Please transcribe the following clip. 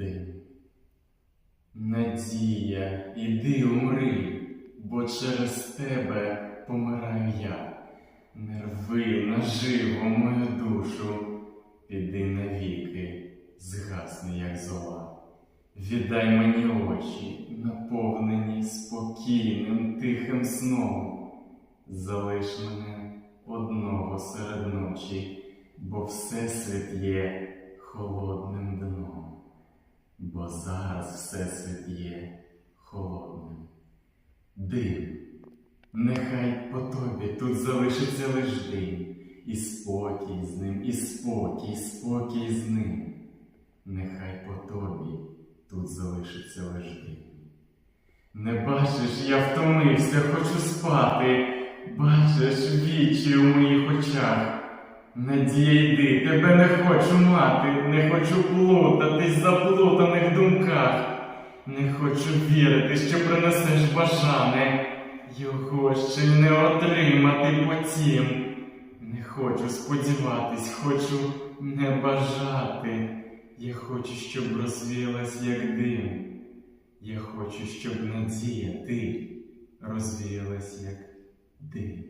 дим. Надія, іди умри, бо через тебе помираю я. Не рви наживо мою душу, піди навіки, згасни, як зола. Віддай мені очі, наповнені спокійним тихим сном. Залиш мене одного серед ночі, бо Всесвіт є холодним дном. Бо зараз Всесвіт є холодним. Дим, нехай по тобі тут залишиться лиш дим, і спокій з ним, і спокій, спокій з ним. Нехай по тобі тут залишиться лиш дим. Не бачиш, я втомився, хочу спати. Бачиш вічі у моїх очах. Надія, йди, тебе не хочу мати, не хочу плутатись в заплутаних думках. Не хочу вірити, що принесеш бажане, його ще не отримати потім. Не хочу сподіватись, хочу не бажати. Я хочу, щоб розвіялась, як дим. Я хочу, щоб надія ти розвіялась, як дим.